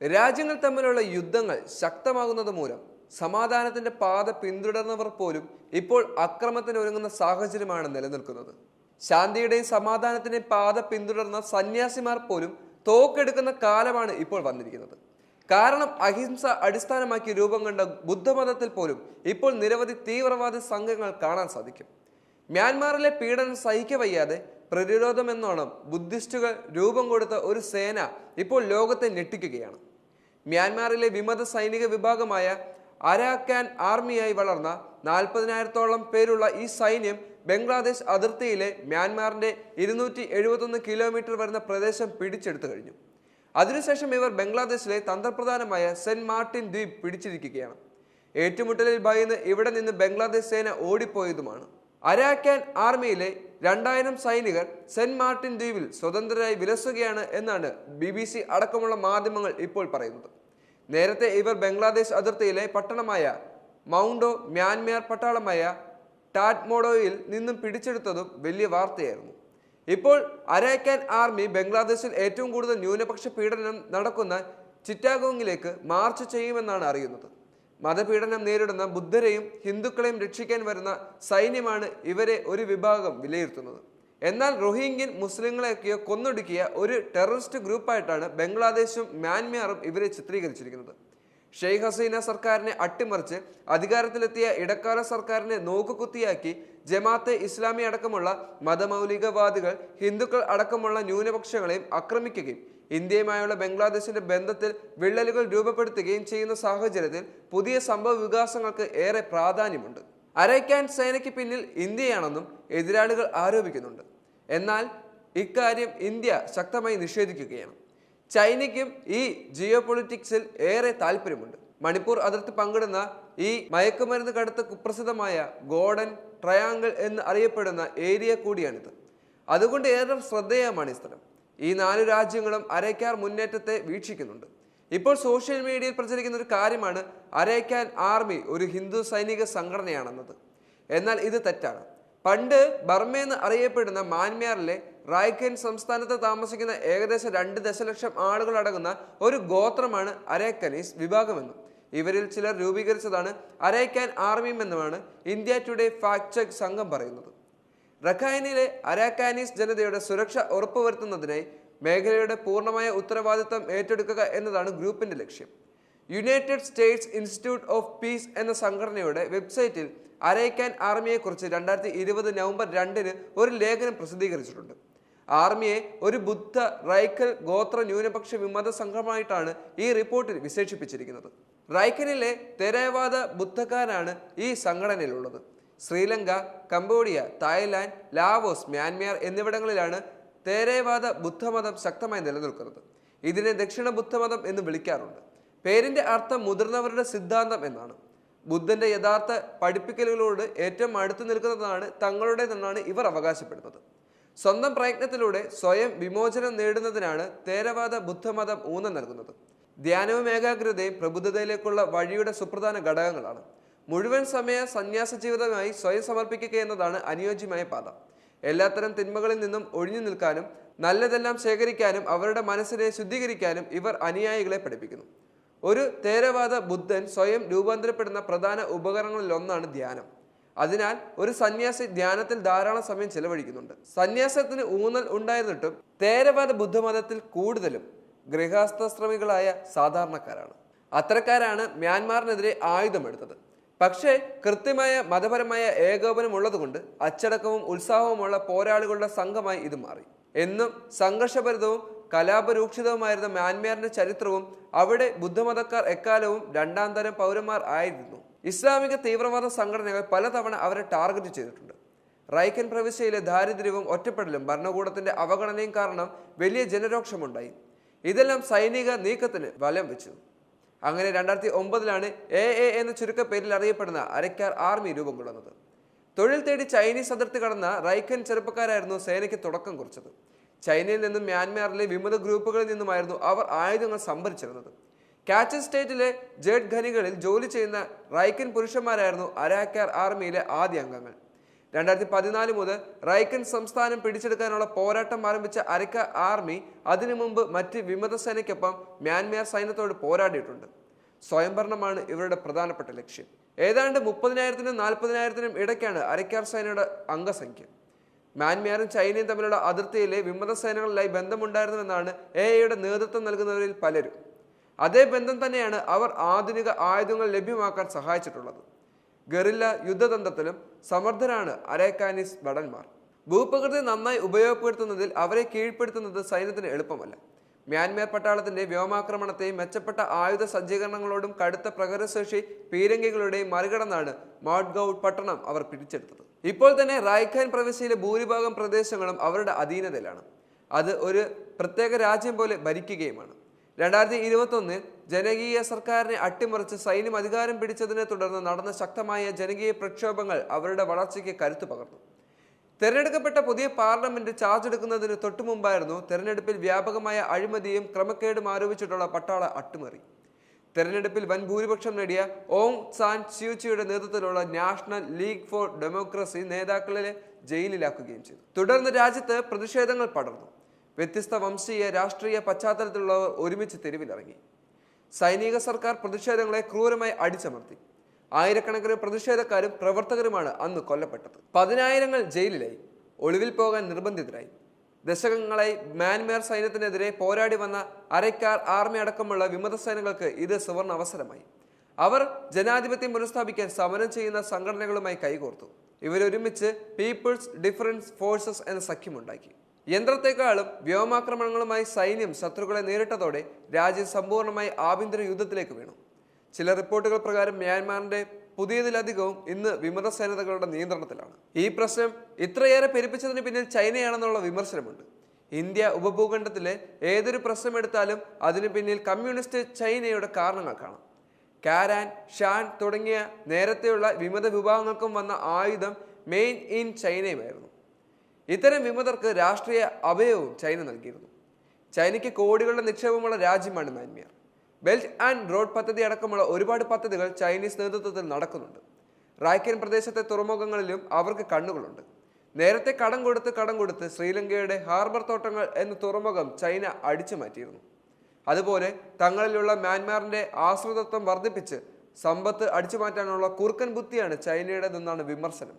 രാജ്യങ്ങൾ തമ്മിലുള്ള യുദ്ധങ്ങൾ ശക്തമാകുന്നത് മൂലം സമാധാനത്തിന്റെ പാത പിന്തുടർന്നവർ പോലും ഇപ്പോൾ അക്രമത്തിന് ഒരുങ്ങുന്ന സാഹചര്യമാണ് നിലനിൽക്കുന്നത്. ശാന്തിയുടെയും സമാധാനത്തിന്റെയും പാത പിന്തുടർന്ന സന്യാസിമാർ പോലും തോക്കെടുക്കുന്ന കാലമാണ് ഇപ്പോൾ വന്നിരിക്കുന്നത്. കാരണം അഹിംസ അടിസ്ഥാനമാക്കി രൂപം കണ്ട ബുദ്ധമതത്തിൽ പോലും ഇപ്പോൾ നിരവധി തീവ്രവാദി സംഘങ്ങൾ കാണാൻ സാധിക്കും. മ്യാൻമാറിലെ പീഡനം സഹിക്കവയ്യാതെ പ്രതിരോധമെന്നോണം ബുദ്ധിസ്റ്റുകൾ രൂപം കൊടുത്ത ഒരു സേന ഇപ്പോൾ ലോകത്തെ ഞെട്ടിക്കുകയാണ്. മ്യാൻമാറിലെ വിമത സൈനിക വിഭാഗമായ അരാക്കാൻ ആർമിയായി വളർന്ന നാൽപ്പതിനായിരത്തോളം പേരുള്ള ഈ സൈന്യം ബംഗ്ലാദേശ് അതിർത്തിയിലെ മ്യാൻമാറിന്റെ ഇരുന്നൂറ്റി എഴുപത്തൊന്ന് കിലോമീറ്റർ വരുന്ന പ്രദേശം പിടിച്ചെടുത്തു കഴിഞ്ഞു. അതിനുശേഷം ഇവർ ബംഗ്ലാദേശിലെ തന്ത്രപ്രധാനമായ സെന്റ് മാർട്ടിൻ ദ്വീപ് പിടിച്ചിരിക്കുകയാണ്. ഏറ്റുമുട്ടലിൽ ഭയന്ന് ഇവിടെ നിന്ന് ബംഗ്ലാദേശ് സേന ഓടിപ്പോയതുമാണ്. അരാക്കാൻ ആർമിയിലെ രണ്ടായിരം സൈനികർ സെന്റ് മാർട്ടിൻ ദ്വീപിൽ സ്വതന്ത്രരായി വിലസുകയാണ് എന്നാണ് ബി ബി സി അടക്കമുള്ള മാധ്യമങ്ങൾ ഇപ്പോൾ പറയുന്നത്. നേരത്തെ ഇവർ ബംഗ്ലാദേശ് അതിർത്തിയിലെ പട്ടണമായ മൗണ്ടോ മ്യാൻമാർ പട്ടാളമായ ടാറ്റ്മോഡോയിൽ നിന്നും പിടിച്ചെടുത്തതും വലിയ വാർത്തയായിരുന്നു. ഇപ്പോൾ അരാക്കാൻ ആർമി ബംഗ്ലാദേശിൽ ഏറ്റവും കൂടുതൽ ന്യൂനപക്ഷ പീഡനം നടക്കുന്ന ചിറ്റാഗോങ്ങിലേക്ക് മാർച്ച് ചെയ്യുമെന്നാണ് അറിയുന്നത്. മതപീഡനം നേരിടുന്ന ബുദ്ധരെയും ഹിന്ദുക്കളെയും രക്ഷിക്കാൻ വരുന്ന സൈന്യമാണ് ഇവരെ ഒരു വിഭാഗം വിലയിരുത്തുന്നത്. എന്നാൽ റോഹിംഗ്യൻ മുസ്ലിങ്ങളെയൊക്കെയോ കൊന്നൊടുക്കിയ ഒരു ടെററിസ്റ്റ് ഗ്രൂപ്പായിട്ടാണ് ബംഗ്ലാദേശും മ്യാൻമാറും ഇവരെ ചിത്രീകരിച്ചിരിക്കുന്നത്. ഷെയ്ഖ് ഹസീന സർക്കാരിനെ അട്ടിമറിച്ച് അധികാരത്തിലെത്തിയ ഇടക്കാല സർക്കാരിനെ നോക്കുകുത്തിയാക്കി ജമാഅത്തെ ഇസ്ലാമി അടക്കമുള്ള മതമൗലികവാദികൾ ഹിന്ദുക്കൾ അടക്കമുള്ള ന്യൂനപക്ഷങ്ങളെയും ആക്രമിക്കുകയും ഇന്ത്യയുമായുള്ള ബംഗ്ലാദേശിന്റെ ബന്ധത്തിൽ വിള്ളലുകൾ രൂപപ്പെടുത്തുകയും ചെയ്യുന്ന സാഹചര്യത്തിൽ പുതിയ സംഭവ വികാസങ്ങൾക്ക് ഏറെ പ്രാധാന്യമുണ്ട്. അരയ്ക്കാൻ സേനയ്ക്ക് പിന്നിൽ ഇന്ത്യയാണെന്നും എതിരാളികൾ ആരോപിക്കുന്നുണ്ട്. എന്നാൽ ഇക്കാര്യം ഇന്ത്യ ശക്തമായി നിഷേധിക്കുകയാണ്. ചൈനയ്ക്കും ഈ ജിയോ പൊളിറ്റിക്സിൽ ഏറെ താല്പര്യമുണ്ട്. മണിപ്പൂർ അതിർത്തി പങ്കിടുന്ന ഈ മയക്കുമരുന്ന് കടത്ത് കുപ്രസിദ്ധമായ ഗോഡൻ ട്രയാങ്കിൾ എന്ന് അറിയപ്പെടുന്ന ഏരിയ കൂടിയാണിത്. അതുകൊണ്ട് ഏറെ ശ്രദ്ധേയമാണ് ഈ സ്ഥലം. ഈ നാല് രാജ്യങ്ങളും അരയ്ക്കാർ മുന്നേറ്റത്തെ വീക്ഷിക്കുന്നുണ്ട്. ഇപ്പോൾ സോഷ്യൽ മീഡിയയിൽ പ്രചരിക്കുന്ന ഒരു കാര്യമാണ് അരയ്ക്കാൻ ആർമി ഒരു ഹിന്ദു സൈനിക സംഘടനയാണെന്നത്. എന്നാൽ ഇത് തെറ്റാണ്. പണ്ട് ബർമയെന്ന് അറിയപ്പെടുന്ന മാൻമ്യാറിലെ റായ്ഖൻ സംസ്ഥാനത്ത് താമസിക്കുന്ന ഏകദേശം രണ്ട് ദശലക്ഷം ആളുകൾ അടങ്ങുന്ന ഒരു ഗോത്രമാണ് അരേക്കനീസ് വിഭാഗമെന്നും ഇവരിൽ ചിലർ രൂപീകരിച്ചതാണ് അരേക്കാൻ ആർമിയും എന്നുമാണ് ഇന്ത്യ ടുഡേ ഫാക്ട് ചെക്ക് സംഘം പറയുന്നത്. റഖൈനിലെ അരാക്കാനീസ് ജനതയുടെ സുരക്ഷ ഉറപ്പുവരുത്തുന്നതിനായി മേഖലയുടെ പൂർണമായ ഉത്തരവാദിത്തം ഏറ്റെടുക്കുക എന്നതാണ് ഗ്രൂപ്പിന്റെ ലക്ഷ്യം. United States institute of peace എന്ന സംഘടനയുടെ വെബ്സൈറ്റിൽ അരയ്ക്കാൻ ആർമിയെക്കുറിച്ച് രണ്ടായിരത്തി ഇരുപത് നവംബർ രണ്ടിന് ഒരു ലേഖനം പ്രസിദ്ധീകരിച്ചിട്ടുണ്ട്. ആർമിയെ ഒരു ബുദ്ധ റൈക്കൽ ഗോത്ര ന്യൂനപക്ഷ വിമത സംഘമായിട്ടാണ് ഈ റിപ്പോർട്ടിൽ വിശേഷിപ്പിച്ചിരിക്കുന്നത്. റൈക്കനിലെ തെരവാദ ബുദ്ധക്കാരാണ് ഈ സംഘടനയിലുള്ളത്. Sri Lanka Cambodia Thailand Laos Myanmar എന്നിവിടങ്ങളിലാണ് തേരേവാദ ബുദ്ധമതം ശക്തമായി നിലനിൽക്കുന്നത്. ഇതിനെ ദക്ഷിണ ബുദ്ധമതം എന്ന് വിളിക്കാറുണ്ട്. പേരിന്റെ അർത്ഥം മുതിർന്നവരുടെ സിദ്ധാന്തം എന്നാണ്. ബുദ്ധന്റെ യഥാർത്ഥ പഠിപ്പിക്കലുകളോട് ഏറ്റവും അടുത്തു നിൽക്കുന്നതാണ് തങ്ങളുടേതെന്നാണ് ഇവർ അവകാശപ്പെടുന്നത്. സ്വന്തം പ്രയത്നത്തിലൂടെ സ്വയം വിമോചനം നേടുന്നതിനാണ് തേരവാദ ബുദ്ധമതം ഊന്നൽ നൽകുന്നത്. ധ്യാനവും ഏകാഗ്രതയും പ്രബുദ്ധതയിലേക്കുള്ള വഴിയുടെ സുപ്രധാന ഘടകങ്ങളാണ്. മുഴുവൻ സമയ സന്യാസ ജീവിതമായി സ്വയം സമർപ്പിക്കുക എന്നതാണ് അനുയോജ്യമായ പാത. എല്ലാത്തരം തിന്മകളിൽ നിന്നും ഒഴിഞ്ഞു നിൽക്കാനും നല്ലതെല്ലാം ശേഖരിക്കാനും അവരുടെ മനസ്സിനെ ശുദ്ധീകരിക്കാനും ഇവർ അനുയായികളെ പഠിപ്പിക്കുന്നു. ഒരു തേരവാദ ബുദ്ധൻ സ്വയം രൂപാന്തരപ്പെടുന്ന പ്രധാന ഉപകരണങ്ങളിലൊന്നാണ് ധ്യാനം. അതിനാൽ ഒരു സന്യാസി ധ്യാനത്തിൽ ധാരാളം സമയം ചെലവഴിക്കുന്നുണ്ട്. സന്യാസത്തിന് ഊന്നൽ ഉണ്ടായിരുന്നിട്ടും തേരവാദ ബുദ്ധമതത്തിൽ കൂടുതലും ഗൃഹസ്ഥശ്രമികളായ സാധാരണക്കാരാണ്. അത്തരക്കാരാണ് മ്യാൻമാറിനെതിരെ ആയുധമെടുത്തത്. പക്ഷേ കൃത്യമായ മതപരമായ ഏകോപനം ഉള്ളതുകൊണ്ട് അച്ചടക്കവും ഉത്സാഹവുമുള്ള പോരാളികളുടെ സംഘമായി ഇത് മാറി. എന്നും സംഘർഷഭരിതവും കലാപരൂക്ഷിതവുമായിരുന്ന മ്യാൻമാറിന്റെ ചരിത്രവും അവിടെ ബുദ്ധമതക്കാർ എക്കാലവും രണ്ടാം തരം പൗരന്മാർ ആയിരുന്നു. ഇസ്ലാമിക തീവ്രവാദ സംഘടനകൾ പലതവണ അവരെ ടാർഗറ്റ് ചെയ്തിട്ടുണ്ട്. റൈക്കൻ പ്രവിശ്യയിലെ ദാരിദ്ര്യവും ഒറ്റപ്പെടലും ഭരണകൂടത്തിന്റെ അവഗണനയും കാരണം വലിയ ജനരോക്ഷമുണ്ടായി. ഇതെല്ലാം സൈനിക നീക്കത്തിന് ബലം വെച്ചു. അങ്ങനെ രണ്ടായിരത്തി ഒമ്പതിലാണ് എ എ എന്ന ചുരുക്കപ്പേരിൽ അറിയപ്പെടുന്ന അരക്കാർ ആർമി രൂപം കൊള്ളുന്നത്. തൊഴിൽ തേടി ചൈനീസ് അതിർത്തി കടന്ന റൈക്കൻ ചെറുപ്പക്കാരായിരുന്നു സേനയ്ക്ക് തുടക്കം കുറിച്ചത്. ചൈനയിൽ നിന്നും മ്യാൻമാറിലെ വിമത ഗ്രൂപ്പുകളിൽ നിന്നുമായിരുന്നു അവർ ആയുധങ്ങൾ സംഭരിച്ചിരുന്നത്. കാച്ചൻ സ്റ്റേറ്റിലെ ജഡ് ഖനികളിൽ ജോലി ചെയ്യുന്ന റൈക്കൻ പുരുഷന്മാരായിരുന്നു അരാക്കാർ ആർമിയിലെ ആദ്യ അംഗങ്ങൾ. രണ്ടായിരത്തി പതിനാല് മുതൽ റൈക്കൻ സംസ്ഥാനം പിടിച്ചെടുക്കാനുള്ള പോരാട്ടം ആരംഭിച്ച അരക്ക ആർമി അതിനു മുമ്പ് മറ്റ് വിമതസേനയ്ക്കൊപ്പം മ്യാൻമാർ സൈന്യത്തോട് പോരാടിയിട്ടുണ്ട്. സ്വയംഭരണമാണ് ഇവരുടെ പ്രധാനപ്പെട്ട ലക്ഷ്യം. ഏതാണ്ട് മുപ്പതിനായിരത്തിനും നാൽപ്പതിനായിരത്തിനും ഇടയ്ക്കാണ് അരക്കാർ സേനയുടെ അംഗസംഖ്യ. മ്യാൻമാറും ചൈനയും തമ്മിലുള്ള അതിർത്തിയിലെ വിമത സേനകളിലായി ബന്ധമുണ്ടായിരുന്നുവെന്നാണ് എ ഐയുടെ നേതൃത്വം നൽകുന്നവരിൽ പലരും. അതേ ബന്ധം തന്നെയാണ് അവർ ആധുനിക ആയുധങ്ങൾ ലഭ്യമാക്കാൻ സഹായിച്ചിട്ടുള്ളത്. ഗറില്ല യുദ്ധതന്ത്രത്തിലും സമർത്ഥരാണ് അരേക്കാനിസ് ഭടന്മാർ. ഭൂപ്രകൃതി നന്നായി ഉപയോഗപ്പെടുത്തുന്നതിൽ അവരെ കീഴ്പ്പെടുത്തുന്നത് സൈന്യത്തിന് എളുപ്പമല്ല. മ്യാൻമാർ പട്ടാളത്തിന്റെ വ്യോമാക്രമണത്തെയും മെച്ചപ്പെട്ട ആയുധ സജ്ജീകരണങ്ങളോടും കടുത്ത പ്രകരശേഷി പീരങ്കികളുടെയും മറികടന്നാണ് മാഡ്ഗൌ പട്ടണം അവർ പിടിച്ചെടുത്തത്. ഇപ്പോൾ തന്നെ റായ്ഖാൻ പ്രവിശ്യയിലെ ഭൂരിഭാഗം പ്രദേശങ്ങളും അവരുടെ അധീനതയിലാണ്. അത് ഒരു പ്രത്യേക രാജ്യം പോലെ ഭരിക്കുകയുമാണ്. രണ്ടായിരത്തി ഇരുപത്തൊന്നിൽ ജനകീയ സർക്കാരിനെ അട്ടിമറിച്ച് സൈന്യം അധികാരം പിടിച്ചതിനെ തുടർന്ന് നടന്ന ശക്തമായ ജനകീയ പ്രക്ഷോഭങ്ങൾ അവരുടെ വളർച്ചയ്ക്ക് കരുത്തു പകർന്നു. തെരഞ്ഞെടുക്കപ്പെട്ട പുതിയ പാർലമെന്റ് ചാർജ് എടുക്കുന്നതിന് തൊട്ടു മുമ്പായിരുന്നു തെരഞ്ഞെടുപ്പിൽ വ്യാപകമായ അഴിമതിയും ക്രമക്കേടും ആരോപിച്ചിട്ടുള്ള പട്ടാള അട്ടിമറി. തെരഞ്ഞെടുപ്പിൽ വൻ ഭൂരിപക്ഷം നേടിയ ഓങ് സാൻ സ്യൂച്ചിയുടെ നേതൃത്വത്തിലുള്ള നാഷണൽ ലീഗ് ഫോർ ഡെമോക്രസി നേതാക്കളെ ജയിലിലാക്കുകയും ചെയ്തു. തുടർന്ന് രാജ്യത്ത് പ്രതിഷേധങ്ങൾ പടർന്നു. വ്യത്യസ്ത വംശീയ രാഷ്ട്രീയ പശ്ചാത്തലത്തിലുള്ളവർ ഒരുമിച്ച് തെരുവിലിറങ്ങി. സൈനിക സർക്കാർ പ്രതിഷേധങ്ങളെ ക്രൂരമായി അടിച്ചമർത്തി. ആയിരക്കണക്കിന് പ്രതിഷേധക്കാരും പ്രവർത്തകരുമാണ് അന്ന് കൊല്ലപ്പെട്ടത്. പതിനായിരങ്ങൾ ജയിലിലായി. ഒളിവിൽ പോകാൻ നിർബന്ധിതരായി. ദശകങ്ങളായി മ്യാൻമാർ സൈന്യത്തിനെതിരെ പോരാടി വന്ന അരക്കാർ ആർമി അടക്കമുള്ള വിമത സേനകൾക്ക് ഇത് സുവർണ അവസരമായി. അവർ ജനാധിപത്യം പുനഃസ്ഥാപിക്കാൻ സമരം ചെയ്യുന്ന സംഘടനകളുമായി കൈകോർത്തു. ഇവരൊരുമിച്ച് പീപ്പിൾസ് ഡിഫറൻസ് ഫോഴ്സസ് എന്ന സഖ്യമുണ്ടാക്കി യന്ത്രത്തെക്കാളും വ്യോമാക്രമണങ്ങളുമായി സൈന്യം ശത്രുക്കളെ നേരിട്ടതോടെ രാജ്യം സമ്പൂർണമായി ആഭ്യന്തര യുദ്ധത്തിലേക്ക് വീണു. ചില റിപ്പോർട്ടുകൾ പ്രകാരം മ്യാൻമാറിന്റെ പുതിയതിലധികവും ഇന്ന് വിമത സേനകളുടെ നിയന്ത്രണത്തിലാണ്. ഈ പ്രശ്നം ഇത്രയേറെ പെരുപ്പിച്ചതിന് പിന്നിൽ ചൈനയാണെന്നുള്ള വിമർശനമുണ്ട്. ഇന്ത്യ ഉപഭൂഖണ്ഡത്തിലെ ഏതൊരു പ്രശ്നം എടുത്താലും അതിന് പിന്നിൽ കമ്മ്യൂണിസ്റ്റ് ചൈനയുടെ കാരണങ്ങൾ കാണാം. കാരാൻ ഷാൻ തുടങ്ങിയ നേരത്തെയുള്ള വിമത വിഭാഗങ്ങൾക്കും വന്ന ആയുധം മെയിൻ ഇൻ ചൈനയുമായിരുന്നു. ഇത്തരം വിമതർക്ക് രാഷ്ട്രീയ അഭയവും ചൈന നൽകിയിരുന്നു. ചൈനയ്ക്ക് കോടികളുടെ നിക്ഷേപമുള്ള രാജ്യമാണ് മ്യാൻമിയർ ബെൽറ്റ് ആൻഡ് റോഡ് പദ്ധതി അടക്കമുള്ള ഒരുപാട് പദ്ധതികൾ ചൈനീസ് നേതൃത്വത്തിൽ നടക്കുന്നുണ്ട്. റായ്ക്കൻ പ്രദേശത്തെ തുറമുഖങ്ങളിലും അവർക്ക് കണ്ണുകളുണ്ട്. നേരത്തെ കടം കൊടുത്ത് കടം കൊടുത്ത് ശ്രീലങ്കയുടെ ഹാർബർ തോട്ടങ്ങൾ എന്ന തുറമുഖം ചൈന അടിച്ചു മാറ്റിയിരുന്നു. അതുപോലെ തങ്ങളിലുള്ള മ്യാൻമാറിന്റെ ആശ്രിതത്വം വർദ്ധിപ്പിച്ച് സമ്പത്ത് അടിച്ചു മാറ്റാനുള്ള കുറുക്കൻ ബുദ്ധിയാണ് ചൈനയുടേതെന്നാണ് വിമർശനം.